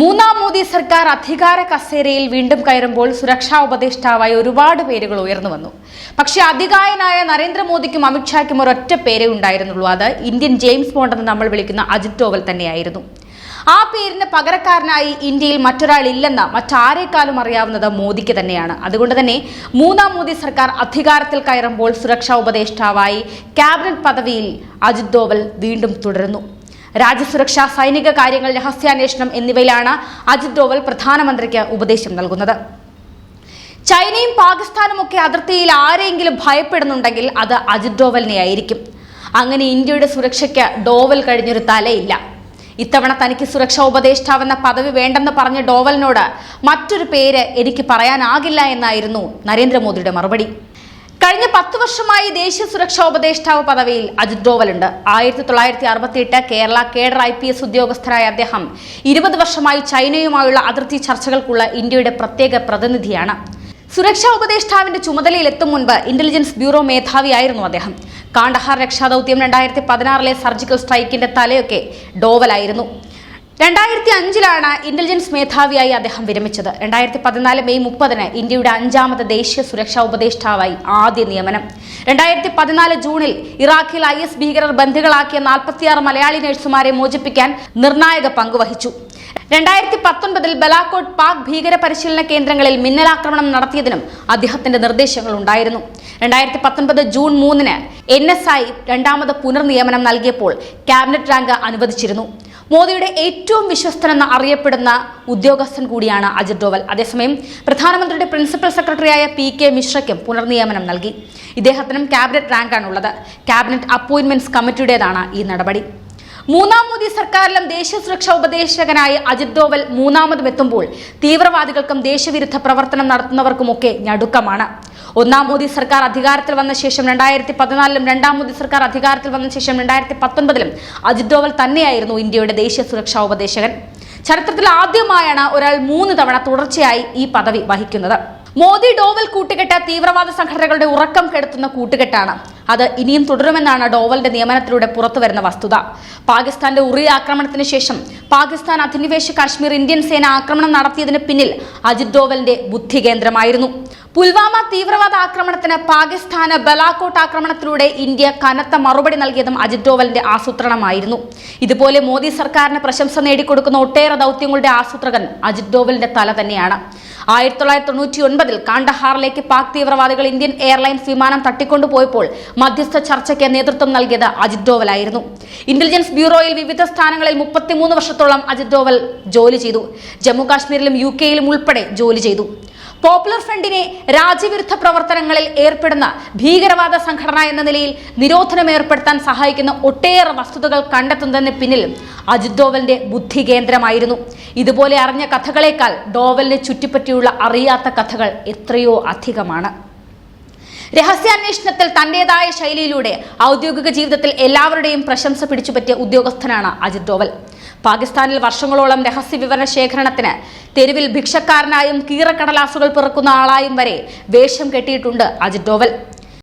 മൂന്നാം മോദി സർക്കാർ അധികാര കസേരയിൽ വീണ്ടും കയറുമ്പോൾ സുരക്ഷാ ഉപദേഷ്ടാവായി ഒരുപാട് പേരുകൾ ഉയർന്നു വന്നു. പക്ഷെ അധികായനായ നരേന്ദ്രമോദിക്കും അമിത്ഷായ്ക്കും ഒരൊറ്റ പേരേ ഉണ്ടായിരുന്നുള്ളൂ. അത് ഇന്ത്യൻ ജെയിംസ് ബോണ്ട് എന്ന് നമ്മൾ വിളിക്കുന്ന അജിത് ഡോവൽ തന്നെയായിരുന്നു. ആ പേരിന് പകരക്കാരനായി ഇന്ത്യയിൽ മറ്റൊരാൾ ഇല്ലെന്ന മറ്റാരേക്കാളും അറിയാവുന്നത് മോദിക്ക് തന്നെയാണ്. അതുകൊണ്ട് തന്നെ മൂന്നാം മോദി സർക്കാർ അധികാരത്തിൽ കയറുമ്പോൾ സുരക്ഷാ ഉപദേഷ്ടാവായി ക്യാബിനറ്റ് പദവിയിൽ അജിത് ഡോവൽ വീണ്ടും തുടരുന്നു. രാജ്യസുരക്ഷ സൈനിക കാര്യങ്ങൾ രഹസ്യാന്വേഷണം എന്നിവയിലാണ് അജിത് ഡോവൽ പ്രധാനമന്ത്രിക്ക് ഉപദേശം നൽകുന്നത്. ചൈനയും പാകിസ്ഥാനും ഒക്കെ അതിർത്തിയിൽ ആരെങ്കിലും ഭയപ്പെടുന്നുണ്ടെങ്കിൽ അത് അജിത് ഡോവലിനെ ആയിരിക്കും. അങ്ങനെ ഇന്ത്യയുടെ സുരക്ഷയ്ക്ക് ഡോവൽ കഴിഞ്ഞൊരു തലയില്ല. ഇത്തവണ തനിക്ക് സുരക്ഷാ ഉപദേഷ്ടാവെന്ന പദവി വേണ്ടെന്ന് പറഞ്ഞ ഡോവലിനോട് മറ്റൊരു പേര് എനിക്ക് പറയാനാകില്ല എന്നായിരുന്നു നരേന്ദ്രമോദിയുടെ മറുപടി. കഴിഞ്ഞ പത്ത് വർഷമായി ദേശീയ സുരക്ഷാ ഉപദേഷ്ടാവ് പദവിയിൽ അജിത് ഡോവലുണ്ട്. ആയിരത്തി തൊള്ളായിരത്തി അറുപത്തി എട്ട് Kerala cadre I P S ഉദ്യോഗസ്ഥരായ അദ്ദേഹം ഇരുപത് വർഷമായി ചൈനയുമായുള്ള അതിർത്തി ചർച്ചകൾക്കുള്ള ഇന്ത്യയുടെ പ്രത്യേക പ്രതിനിധിയാണ്. സുരക്ഷാ ഉപദേഷ്ടാവിന്റെ ചുമതലയിലെത്തും മുൻപ് ഇന്റലിജൻസ് ബ്യൂറോ മേധാവിയായിരുന്നു അദ്ദേഹം. കാണ്ഡഹാർ രക്ഷാദൌത്യം രണ്ടായിരത്തി പതിനാറിലെ സർജിക്കൽ സ്ട്രൈക്കിന്റെ തലയൊക്കെ ഡോവലായിരുന്നു. രണ്ടായിരത്തി അഞ്ചിലാണ് ഇന്റലിജൻസ് മേധാവിയായി അദ്ദേഹം വിരമിച്ചത്. രണ്ടായിരത്തി പതിനാല് മെയ് മുപ്പതിന് ഇന്ത്യയുടെ അഞ്ചാമത് ദേശീയ സുരക്ഷാ ഉപദേഷ്ടാവായി ആദ്യ നിയമനം. രണ്ടായിരത്തി പതിനാല് ജൂണിൽ ഇറാഖിൽ ഐ എസ് ഭീകരർ ബന്ധുക്കളാക്കിയ നാൽപ്പത്തിയാറ് മലയാളി നഴ്സുമാരെ മോചിപ്പിക്കാൻ നിർണായക പങ്കുവഹിച്ചു. രണ്ടായിരത്തി പത്തൊൻപതിൽ ബലാക്കോട്ട് പാക് ഭീകര പരിശീലന കേന്ദ്രങ്ങളിൽ മിന്നലാക്രമണം നടത്തിയതിനും അദ്ദേഹത്തിന്റെ നിർദ്ദേശങ്ങൾ ഉണ്ടായിരുന്നു. രണ്ടായിരത്തി പത്തൊൻപത് ജൂൺ മൂന്നിന് എൻ എസ് ഐ രണ്ടാമത് പുനർനിയമനം നൽകിയപ്പോൾ ക്യാബിനറ്റ് റാങ്ക് അനുവദിച്ചിരുന്നു. മോദിയുടെ ഏറ്റവും വിശ്വസ്തനെന്ന് അറിയപ്പെടുന്ന ഉദ്യോഗസ്ഥൻ കൂടിയാണ് അജിത് ഡോവൽ. അതേസമയം പ്രധാനമന്ത്രിയുടെ പ്രിൻസിപ്പൽ സെക്രട്ടറിയായ പി കെ മിശ്രയ്ക്കും പുനർനിയമനം നൽകി. ഇദ്ദേഹത്തിനും ക്യാബിനറ്റ് റാങ്കാണുള്ളത്. ക്യാബിനറ്റ് അപ്പോയിന്റ്മെന്റ്സ് കമ്മിറ്റിയുടേതാണ് ഈ നടപടി. മൂന്നാം മോദി സർക്കാരിലും ദേശീയ സുരക്ഷാ ഉപദേശകനായി അജിത് ഡോവൽ മൂന്നാമതും എത്തുമ്പോൾ തീവ്രവാദികൾക്കും ദേശവിരുദ്ധ പ്രവർത്തനം നടത്തുന്നവർക്കുമൊക്കെ ഞടുക്കമാണ്. ഒന്നാം മോദി സർക്കാർ അധികാരത്തിൽ വന്ന ശേഷം രണ്ടായിരത്തി പതിനാലിലും രണ്ടാം മോദി സർക്കാർ അധികാരത്തിൽ വന്ന ശേഷം രണ്ടായിരത്തി പത്തൊൻപതിലും അജിത് ഡോവൽ തന്നെയായിരുന്നു ഇന്ത്യയുടെ ദേശീയ സുരക്ഷാ ഉപദേശകൻ. ചരിത്രത്തിൽ ആദ്യമായാണ് ഒരാൾ മൂന്ന് തവണ തുടർച്ചയായി ഈ പദവി വഹിക്കുന്നത്. മോദി ഡോവൽ കൂട്ടുകെട്ട് തീവ്രവാദ സംഘടനകളുടെ ഉറക്കം കെടുത്തുന്ന കൂട്ടുകെട്ടാണ്. അത് ഇനിയും തുടരുമെന്നാണ് ഡോവലിന്റെ നിയമനത്തിലൂടെ പുറത്തുവരുന്ന വസ്തുത. പാകിസ്ഥാന്റെ ഉറി ആക്രമണത്തിന് ശേഷം പാകിസ്ഥാൻ അധിനിവേശ കാശ്മീർ ഇന്ത്യൻ സേന ആക്രമണം നടത്തിയതിന് പിന്നിൽ അജിത് ഡോവലിന്റെ ബുദ്ധി കേന്ദ്രമായിരുന്നു. പുൽവാമ തീവ്രവാദ ആക്രമണത്തിന് പാകിസ്ഥാന് ബലാക്കോട്ട് ആക്രമണത്തിലൂടെ ഇന്ത്യ കനത്ത മറുപടി നൽകിയതും അജിത് ഡോവലിന്റെ ആസൂത്രണമായിരുന്നു. ഇതുപോലെ മോദി സർക്കാരിന് പ്രശംസ നേടിക്കൊടുക്കുന്ന ഒട്ടേറെ ദൗത്യങ്ങളുടെ ആസൂത്രകൻ അജിത് ഡോവലിന്റെ തല തന്നെയാണ്. ആയിരത്തി തൊള്ളായിരത്തി തൊണ്ണൂറ്റി ഒൻപതിൽ കാണ്ടഹാറിലേക്ക് പാക് തീവ്രവാദികൾ ഇന്ത്യൻ എയർലൈൻസ് വിമാനം തട്ടിക്കൊണ്ടുപോയപ്പോൾ മധ്യസ്ഥ ചർച്ചയ്ക്ക് നേതൃത്വം നൽകിയത് അജിത് ഡോവലായിരുന്നു. ഇന്റലിജൻസ് ബ്യൂറോയിൽ വിവിധ സ്ഥാനങ്ങളിൽ മുപ്പത്തിമൂന്ന് വർഷത്തോളം അജിത് ഡോവൽ ജോലി ചെയ്തു. ജമ്മു കാശ്മീരിലും യു കെയിലും ഉൾപ്പെടെ ജോലി ചെയ്തു. പോപ്പുലർ ഫ്രണ്ടിനെ രാജ്യവിരുദ്ധ പ്രവർത്തനങ്ങളിൽ ഏർപ്പെടുന്ന ഭീകരവാദ സംഘടന എന്ന നിലയിൽ നിരോധനം ഏർപ്പെടുത്താൻ സഹായിക്കുന്ന ഒട്ടേറെ വസ്തുതകൾ കണ്ടെത്തുന്നതിന് പിന്നിൽ അജിത് ഡോവലിന്റെ ബുദ്ധി കേന്ദ്രമായിരുന്നു. ഇതുപോലെ അറിഞ്ഞ കഥകളേക്കാൾ ഡോവലിനെ ചുറ്റിപ്പറ്റിയുള്ള അറിയാത്ത കഥകൾ എത്രയോ അധികമാണ്. രഹസ്യാന്വേഷണത്തിൽ തന്റേതായ ശൈലിയിലൂടെ ഔദ്യോഗിക ജീവിതത്തിൽ എല്ലാവരുടെയും പ്രശംസ പിടിച്ചുപറ്റിയ ഉദ്യോഗസ്ഥനാണ് അജിത് ഡോവൽ. പാകിസ്ഥാനിൽ വർഷങ്ങളോളം രഹസ്യ വിവരണ ശേഖരണത്തിന് തെരുവിൽ ഭിക്ഷക്കാരനായും കീറക്കടലാസുകൾ പിറക്കുന്ന ആളായും വരെ വേഷം കെട്ടിയിട്ടുണ്ട് അജിത് ഡോവൽ.